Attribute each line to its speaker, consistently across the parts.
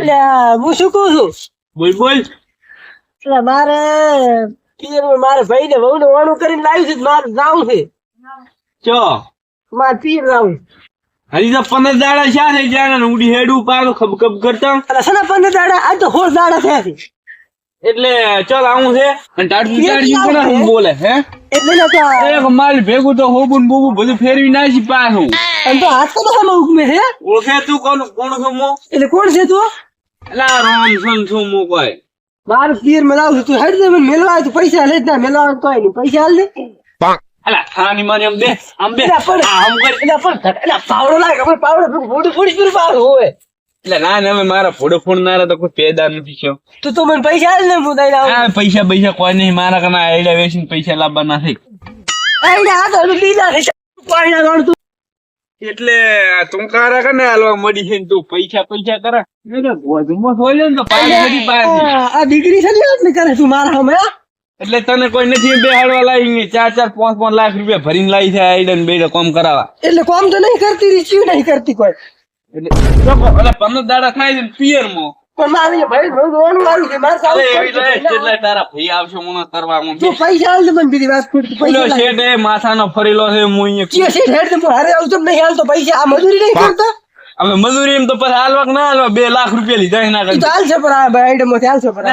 Speaker 1: એટલે હું શું કહું છું?
Speaker 2: બોલ બોલ.
Speaker 1: એટલે મારે પિયરમાં ભાઈ ને વહુ ને વાણું કરીને લાવ્યું છે મારે જાવું છે.
Speaker 2: ચો.
Speaker 1: મારે પિયર જાવું
Speaker 2: હજી તો પંદર દાડા શા થઈ જાય ઉડી હેડું પાડું ખબ ખબ કરતા.
Speaker 1: એટલે સના પંદર દાડા? તો હોળ દાડા થયા છે.
Speaker 2: એટલે ચલ આવું છે. અને હું બોલે હે?
Speaker 1: એટલે તો
Speaker 2: એક માલ ભેગું તો હોબું ને બોબું બધું ફેરવી નાખી પાછું.
Speaker 1: તો હાથ તો નખામાં ઉગમે છે.
Speaker 2: ઓળખે તું કોણ કોણ ગમો
Speaker 1: એટલે કોણ છે તું?
Speaker 2: એલા રામ સન છું મો કોઈ
Speaker 1: મારે પિયરમાં લાવું છું તું હેડ દે મને મેલવા તું પૈસા લે ના મેલવા તો કોઈ નહીં પૈસા હાલ દે
Speaker 2: એલા થાની મારી આમ બે આમ
Speaker 1: પણ
Speaker 2: આમ કર.
Speaker 1: એટલે પણ એટલે પાવડો લાગે પણ પાવડો ફોડી ફોડી ફોડી પાવડો હોય.
Speaker 2: એટલે ના ના મારા ફોડો ફોડનારા તો કોઈ પેદા નથી થયો.
Speaker 1: તો તું મને પૈસા હાલ ને હું દઈ
Speaker 2: આ પૈસા પૈસા કોઈ નહીં મારા કના આઈડિયા વેચીને પૈસા લાવવાના નથી
Speaker 1: આઈને આ તો લીધા છે પાણી ગણ તું?
Speaker 2: એટલે તું કારા કને હાલવા મળી છે તું પૈસા પૈસા કરા. એટલે ગોધુમાં ને તો
Speaker 1: આ દીકરી છે ને કરે તું મારા હમે
Speaker 2: એટલે તને કોઈ નથી બેહાડવા લાવી ચાર ચાર પાંચ પાંચ લાખ રૂપિયા ભરીને લાવી છે આઈડન બે કોમ કરાવવા.
Speaker 1: એટલે કોમ તો નહીં કરતી રીચ્યું નહીં કરતી કોઈ.
Speaker 2: એટલે પંદર દાડા થાય છે પિયરમાં
Speaker 1: પણ મારે ભાઈ બહુ વાળું છે મારે સારું
Speaker 2: એટલે તારા ભાઈ આવશે મને કરવામાં
Speaker 1: તું પૈસા હાલ મને બીજી વાત ખોટી પૈસા લાગે.
Speaker 2: શેઠ માથાનો ફરેલો છે હું અહીંયા
Speaker 1: ચિયો શેઠ હેડ દે હારે આવું નહીં હાલ પૈસા આ મજૂરી નહીં કરતા?
Speaker 2: હવે મજૂરી એમ તો પછી હાલવા ના હાલવા બે લાખ રૂપિયા લીધા કરતા.
Speaker 1: હાલ છે પણ આ ભાઈ માંથી હાલ છે પણ.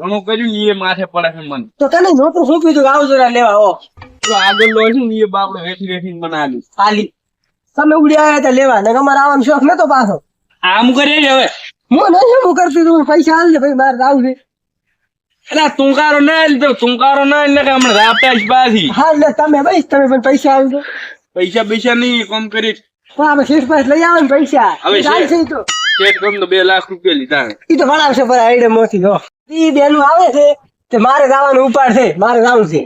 Speaker 2: ઘણું કર્યું એ માથે પડે છે મને.
Speaker 1: તો કને નોટો શું કીધું આવજો આવો જરા લેવા ઓ
Speaker 2: આગળ લો છે એ બાપડો વેઠી વેઠી બનાવી
Speaker 1: તમે ઉડી આવ્યા હતા લેવા ને અમારે આવવાનો શોખ નતો પાછો.
Speaker 2: આમ કરે હવે.
Speaker 1: હું નહીં હું કરતી તું પૈસા હાલ ભાઈ મારે આવું છે.
Speaker 2: એટલે તુંકારો ના લીધો તો તુંકારો ના ને કે હમણાં રાપતા જ પાછી.
Speaker 1: હાલ ને તમે ભાઈ તમે પણ પૈસા હાલ દો.
Speaker 2: પૈસા પૈસા નહીં કોમ કરી
Speaker 1: પણ આપણે શેઠ પાસે લઈ આવે ને પૈસા.
Speaker 2: હવે
Speaker 1: શેઠ. છે તો.
Speaker 2: શેઠ કોમ તો બે લાખ રૂપિયા લીધા
Speaker 1: ઈ તો ભણાવશે પર આઈડે મોથી હો. ઈ બેનું આવે છે તે મારે જવાનું ઉપાડ છે મારે જવાનું છે.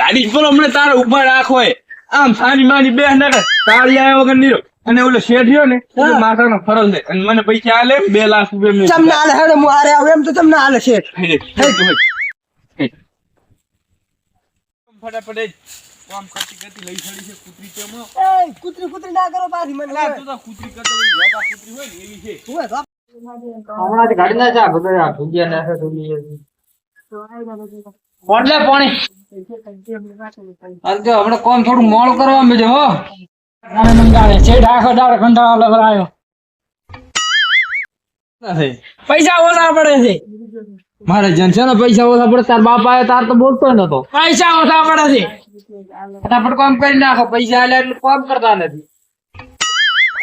Speaker 2: ગાડી પર હમણાં તારો રાખો હોય આમ સાની માની બે ના કર. તાળી આવ્યા વગર નહીં. અને ઓલો શેઠ રહ્યો ને માથાનો ફરલ દે અને મને પૈસા આલે બે લાખ રૂપિયા
Speaker 1: તમને આલે હેડે હું આરે આવું એમ તો તમને આલે શેઠ.
Speaker 2: ફટાફટ કામ કરતી કરતી લઈ છડી છે કૂતરી કેમ
Speaker 1: એ કૂતરી કૂતરી ના કરો પાછી મને.
Speaker 2: અલા, તો કૂતરી કરતો ઓલી વાપા કૂતરી હોય ને એવી છે.
Speaker 1: હોય બાપ.
Speaker 3: હમણાં ના ચા બધા આ ભૂજ્યા નાખે ધૂલી કોણ પાણી. અરે હમણાં કોમ થોડું મોળ કરવા માંડ્યો હો.
Speaker 1: પૈસા ઓછા પડે છે.
Speaker 3: મારે જનસેના પૈસા ઓછા પડે તાર બાપ આવ્યો તાર તો બોલતો નતો.
Speaker 1: પૈસા ઓછા પડે છે.
Speaker 3: ફટાફટ કામ કરી નાખો પૈસા આલ્યા એટલે કામ કરતા નથી.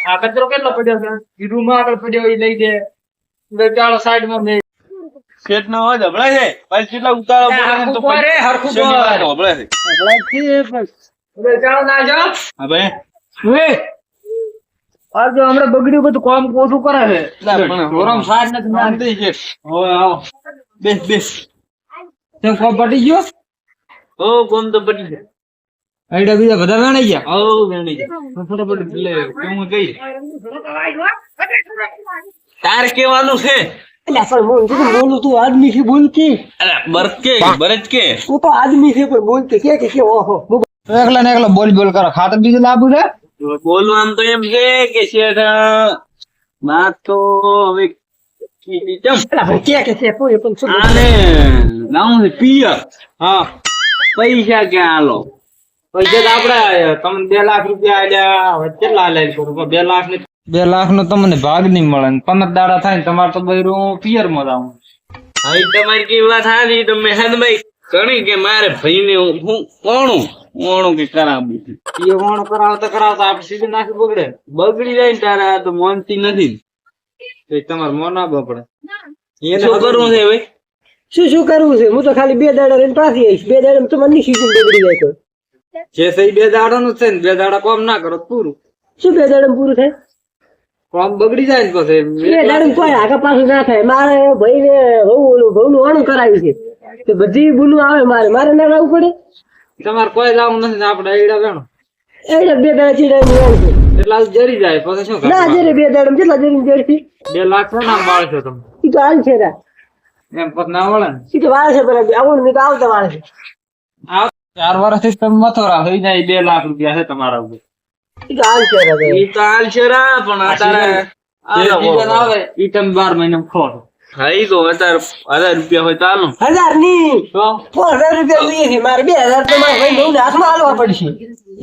Speaker 3: આ કચરો કેટલો પડ્યો છે? ઈ રૂમ આગળ પડ્યો એ લઈ દે. ચાલો સાઈડમાં મેં
Speaker 2: શેઠ નો અવાજ હભળાય છે? પછી કેટલા ઉતાળો બોલે તો
Speaker 3: હરખું બોલ રે, હરખું
Speaker 2: શેઠની
Speaker 3: બોલ.
Speaker 2: વાતો હભળાય છે.
Speaker 3: ચાલો ના
Speaker 2: હા ભાઈ.
Speaker 3: હવે આ જો હમણાં બગડ્યું બધું કામ ઓછું કરે છે. ગરમ સાઈડ નથી માનતી.
Speaker 2: શેઠ. હવે આવો. બેસ બેસ.
Speaker 3: તેમ કોમ પટી ગયો?
Speaker 2: ઓ કોમ તો પડી છે?
Speaker 3: આઈડિયા બીજા બધા વેણાઈ ગયા?
Speaker 2: ઓ વેણી છે ફટાફટ લે કેવું કઈ? તાર કેવાનું છે.
Speaker 1: એટલે પણ હું બોલું તું આદમી છે બોલતી.
Speaker 2: અરે બરક કે બરજ
Speaker 1: તો આદમી છે પણ બોલતી. કે કે કે ઓહો.
Speaker 3: એકલા ને એકલા બોલ બોલ કરો. ખાતર બીજું લાવવું છે?
Speaker 2: બોલવાનું તો એમ છે કે શેઠ વાત તો હવે પૈસા ક્યાં હાલો
Speaker 3: પૈસા તો આપડે તમને બે લાખ રૂપિયા આલ્યા હવે કેટલા લે બે લાખ ને બે લાખ નો તમને ભાગ નહીં મળે પંદર દાડા થાય ને તમારે તો બધું પિયરમાં જાવું
Speaker 2: તમારી કેવી વાત સારી તો મેહનભાઈ ઘણી કે મારે ભાઈને હું હું કોણું ઓણું કે કરાવું
Speaker 3: એ વણ કરાવતા કરાવતા આપણે સીધી નાખી બગડે.
Speaker 2: બગડી જાય ને તારે આ તો માનતી નથી.
Speaker 3: તો તમારે મોં ના બગડે. એને
Speaker 2: શું કરવું છે ભાઈ?
Speaker 1: શું શું કરવું છે? હું તો ખાલી બે દાડા રહીને પાછી આવીશ. બે દાડા તો મને શીખું બગડી જાય તો.
Speaker 3: જે સહી બે દાડા નું છે ને. બે દાડા કોમ ના કરો પૂરું.
Speaker 1: શું બે દાડા પૂરું થાય?
Speaker 3: કોમ બગડી જાય ને પછી.
Speaker 1: બે દાડા કોઈ આગળ પાછું ના થાય. મારે ભાઈ ને બહુ નું વાણું કરાવ્યું છે. કે બધી બુનું આવે મારે મારે ના લાવવું પડે?
Speaker 3: તમારે કોઈ લાવું નથી આપણે એડા વેણો.
Speaker 1: એટલે બે દાડા ચીડા વાણ છે.
Speaker 3: એટલા જરી જાય પછી શું
Speaker 1: ના જરી બે દાડા કેટલા જરી જરી?
Speaker 3: બે લાખ છે ના બાળશો તમે
Speaker 1: ઈ તો હાલ છે રા.
Speaker 3: એમ પછી ના વળે ને.
Speaker 1: ઈ તો વાળ છે બરાબર આવું ની તો આવતા વાળ છે.
Speaker 3: આ ચાર વર્ષથી તમે મથોરા થઈ જાય બે લાખ રૂપિયા છે તમારા ઉપર.
Speaker 1: ઈ તો હાલ છે રા
Speaker 2: ઈ તો હાલ છે રા પણ અત્યારે
Speaker 3: આવે. ઈ તમે બાર મહિને ખો
Speaker 2: હા ઈ તો હજાર હજાર રૂપિયા હોય તો હજારની?
Speaker 1: હજાર રૂપિયા જોઈએ છે મારે બે હજાર તો મારા ભાઈ બહુ હાથમાં હાલવા પડશે.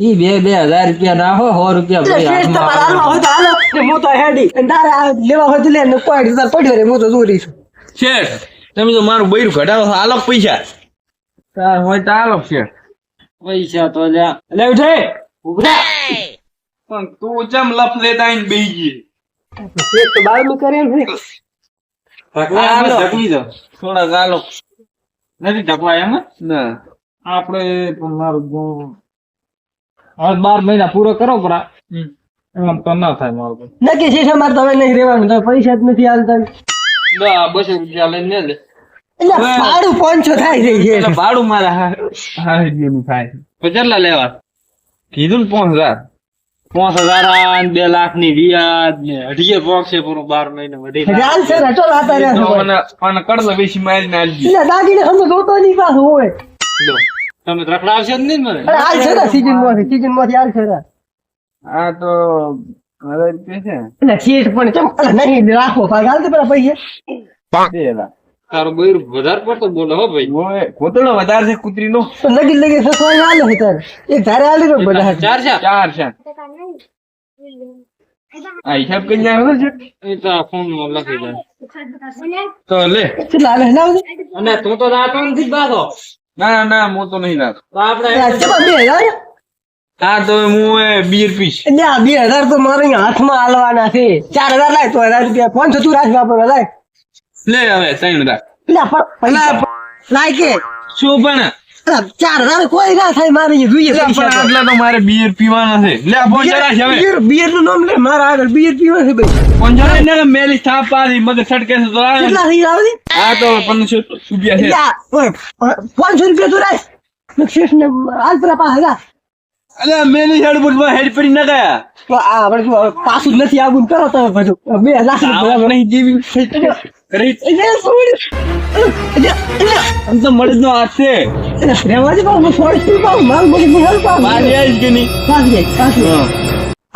Speaker 3: ઈ બે બે હજાર રૂપિયા નાખો સો રૂપિયા
Speaker 1: તમારે હાલવા હોય તો હાલો હું તો હેડી. અને તારે આ લેવા હોય તો લે ને કોઈ તાર પડ્યો રે હું તો દૂરી છું.
Speaker 2: શેઠ તમે તો મારું બૈરું ઘટાડો અલગ હાલો પૈસા. તાર હોય તો હાલો શેઠ.
Speaker 3: પૈસા તો લે ઉઠે. ઉભરા
Speaker 2: પણ તું ચમ લપ લેતા આઈને બેહી ગઈ?
Speaker 1: શેઠ તો બારમું કરે
Speaker 3: નથી ઢકવાય એમ?
Speaker 2: ના.
Speaker 3: આપણે મારું હવે બાર મહિના પૂરો કરો પરા એમ તો ના થાય મારું.
Speaker 1: નક્કી છે મારે તમે નહીં રહેવાનું. તમે પૈસા જ નથી હાલતા
Speaker 3: દા બસો રૂપિયા લઈને લે.
Speaker 1: એટલે ભાડું પાંચસો થાય છે.
Speaker 2: ભાડું મારા હા નું થાય.
Speaker 3: તો કેટલા લેવા?
Speaker 2: કીધું ને પાંચ હજાર.
Speaker 3: પાંચ હજાર બે લાખની વ્યાજ ને અઢીએ પોકશે પૂરું બાર મહિને વધી
Speaker 1: છે
Speaker 2: મને મને કડલો બેસી મારી ને આલજી.
Speaker 1: એટલે દાદીને સમજો જોતો ની પાછો હોય.
Speaker 2: લો.
Speaker 3: તમે રખડાવશો જ નહીં ને મને.
Speaker 1: આલ હાલ છે ને સીઝનમાંથી સીઝનમાંથી આલ છે
Speaker 2: આ તો હવે કે છે
Speaker 1: એટલે સીટ પણ કેમ નહીં રાખો પાછા હાલ તો પેલા પૈસા.
Speaker 2: પાંચ
Speaker 3: તારું બૈર વધારે પડતો બોલો હો ભાઈ.
Speaker 2: ઓય કોતળો વધારે છે કૂતરી નો
Speaker 1: લગી લગી હાલે છે તારે. એક ધારે હાલે તો બધા.
Speaker 3: ચાર છે?
Speaker 2: ચાર છે. આ હિસાબ કરી આવે છે?
Speaker 3: એ તો ફોનમાં લખી દે.
Speaker 2: તો લે.
Speaker 1: કેટલા હાલે લાવ
Speaker 3: અને તું તો રાતો નથી બાધો.
Speaker 2: ના ના હું તો નહીં
Speaker 3: આપણે
Speaker 1: ચલો બે હજાર?
Speaker 2: હા તો હું એ બીર પીશ
Speaker 1: બે હજાર તો મારે અહીંયા હાથમાં હાલવાના છે. ચાર હજાર લાય તો હજાર રૂપિયા. પાંચસો તું રાખ વાપરવા લાય
Speaker 2: લે હવે ત્રણ રાખ
Speaker 1: એટલે પણ પૈસા લાય કે
Speaker 2: શું પણ
Speaker 1: અલા, ચાર હજાર કોઈ ના થાય મારે અહીંયા જોઈએ
Speaker 2: લે,
Speaker 1: પૈસા
Speaker 2: પણ
Speaker 1: તો.
Speaker 2: આટલા તો મારે બીર પીવાના છે લે પહોંચા રાખ હવે
Speaker 1: બિયર બિયરનું નામ લે મારા આગળ બિયર પીવા છે ભાઈ
Speaker 2: પહોંચા રાખ ને મેલી થાપ પાડી મગજ છટકે છે તો આવે ને.
Speaker 1: કેટલા થઈ આવે
Speaker 2: આ તો પંદરસો રૂપિયા છે
Speaker 1: એટલે આ, ઓય, પાંચસો રૂપિયા તું રાખ ને શેઠ ને હાલ પેલા પાંચ હજાર
Speaker 2: અલે મેલી હેડ બુટમાં હેડ પડી ના ગયા
Speaker 1: તો આ આપણે શું હવે પાછું જ નથી આવું કરો તમે બધું બે લાખ રૂપિયા
Speaker 2: આવા નહીં જેવી કરી
Speaker 1: એટલે છોડ. એટલે એટલે
Speaker 2: આમ તો મળે નો હાથ છે.
Speaker 1: એટલે દે બાબુ, છોડ શું બાબુ, મારું બધું હું હેલ્પ આપું.
Speaker 2: મારી કે નહીં?
Speaker 1: પાછી જાય, પાછી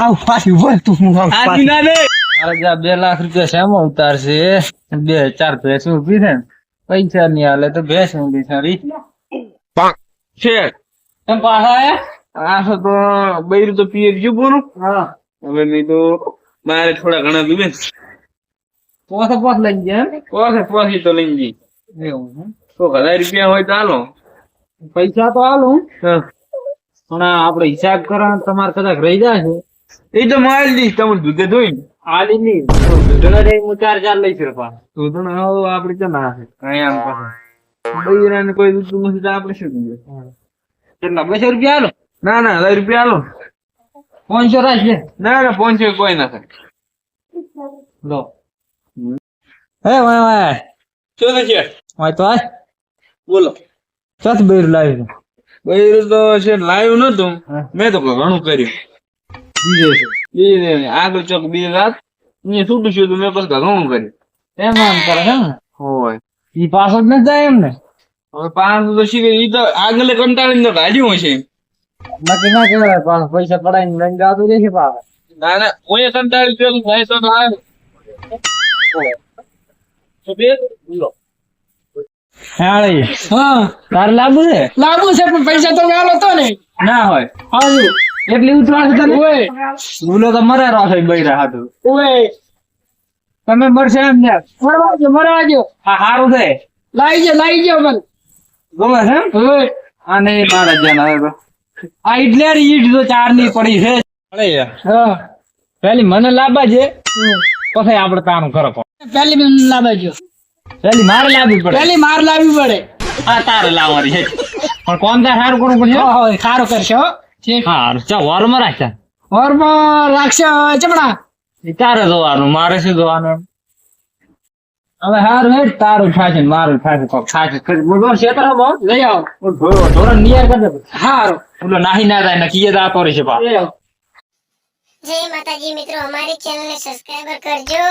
Speaker 1: આવ પાછી બોલ તું હું આવ પાછી.
Speaker 2: ના દે
Speaker 3: મારે બે લાખ રૂપિયા શેમાં ઉતારશે? બે ચાર ભેંસ ઊભી છે પૈસા નહીં હાલે તો ભેંસ ઊંધી સારી
Speaker 2: છે.
Speaker 3: પાછા આયા?
Speaker 2: આ તો બૈરું તો પીએ ગયું બોલું.
Speaker 3: હા.
Speaker 2: હવે નહીં તો મારે થોડા ઘણા પીવે
Speaker 3: પોતે પોત લઈ એમ?
Speaker 2: પોસે પોસી તો લઈ જઈ
Speaker 3: એવું.
Speaker 2: તો હજાર રૂપિયા હોય તો હાલો.
Speaker 3: પૈસા તો હાલું.
Speaker 2: હા.
Speaker 3: પણ આપણે હિસાબ કરવા તમારે કદાચ રહી જાય છે.
Speaker 2: એ તો મારી દઈશ તમે દૂધે ધોઈ.
Speaker 3: હાલી નહીં. દૂધના જઈ હું ચાર ચાર લઈશ રે પાછા.
Speaker 2: દૂધ ના આવો આપડે ક્યાં ના છે. કઈ આમ પાસે બૈરાને કોઈ દૂધ નથી તો આપણે શું કરીએ?
Speaker 3: કેટલા બસો રૂપિયા હાલો?
Speaker 2: ના ના હજાર રૂપિયા હાલો.
Speaker 3: પાંચસો રાખીએ
Speaker 2: ના ના પહોંચે કોઈ ના થાય.
Speaker 3: લો. હે વાય વાય.
Speaker 2: શું છે?
Speaker 3: વાય તો આય.
Speaker 2: બોલો.
Speaker 3: ચત બેર લાવી
Speaker 2: બૈરું તો છે લાવ્યું નતું. મેં તો ઘણું કર્યું.
Speaker 3: બીજે
Speaker 2: બીજે ને આગળ ચોક બીજી રાત. અહીંયા છૂટું છું મેં પછી ઘણું કર્યું.
Speaker 3: એમ આમ કરે છે ને?
Speaker 2: હોય.
Speaker 3: ઈ પાછો જ નથી જાય એમ ને?
Speaker 2: હવે પાંચ તો શીખે. ઈ તો આગળ કંટાળીને તો કાઢ્યું હશે.
Speaker 3: નક્કી ના કહેવાય. પાછો પૈસા પડાવીને લઈને જતું રહેશે પાછા.
Speaker 2: ના ના. ઓય કંટાળી પેલું થાય તો આવે. તો બે
Speaker 3: હાળી.
Speaker 1: હા.
Speaker 3: તારે લાંબુ છે?
Speaker 1: લાંબુ છે પણ પૈસા તો ગાલો તો ને.
Speaker 3: ના હોય.
Speaker 1: હાજુ
Speaker 3: એટલી ઉતરાણ છે તને?
Speaker 1: ઓય.
Speaker 3: ભૂલો તો મરે રહો છે બૈરા હાથું
Speaker 1: ઓય.
Speaker 3: તમે મરશે એમ ને?
Speaker 1: મરવાજો મરવાજો
Speaker 3: આ હારું છે.
Speaker 1: લાવી જો લાવી જો મને.
Speaker 3: ગમે છે?
Speaker 1: ઓય.
Speaker 3: આ નહીં મારા જાન હવે તો. આ ઇડલી ઈટ તો ચારની પડી છે.
Speaker 1: હા.
Speaker 3: પેલી મને લાંબા છે. પછી આપણે તારું કરો.
Speaker 1: પહેલી મેં લાવે
Speaker 3: જો પહેલી મારે લાવવી પડે.
Speaker 1: પહેલી માર લાવવી પડે.
Speaker 3: આ તારે લાવવાની છે. પણ કોણ તાર સારું કરવું પડશે?
Speaker 1: હોય કરશે કરશો
Speaker 3: હારું ચા વારમાં રાખતા
Speaker 1: ઓરમાં રાખશો
Speaker 3: ચમડા તારે જોવાનું મારે શું જોવાનું હવે હારું હેડ તારું થાશે ને મારું થાશે કોક થાશે કરી બોલો ક્ષેત્રમાં
Speaker 1: લઈ આવો.
Speaker 3: ધોરણ ધોરણ નિયર કરી દે
Speaker 1: હારો.
Speaker 3: ઓલો નાહી ના જાય ને કીએ દાતો રહેશે
Speaker 1: લઈ
Speaker 4: જય માતાજી મિત્રો અમારી ચેનલને સબસ્ક્રાઈબર કરજો.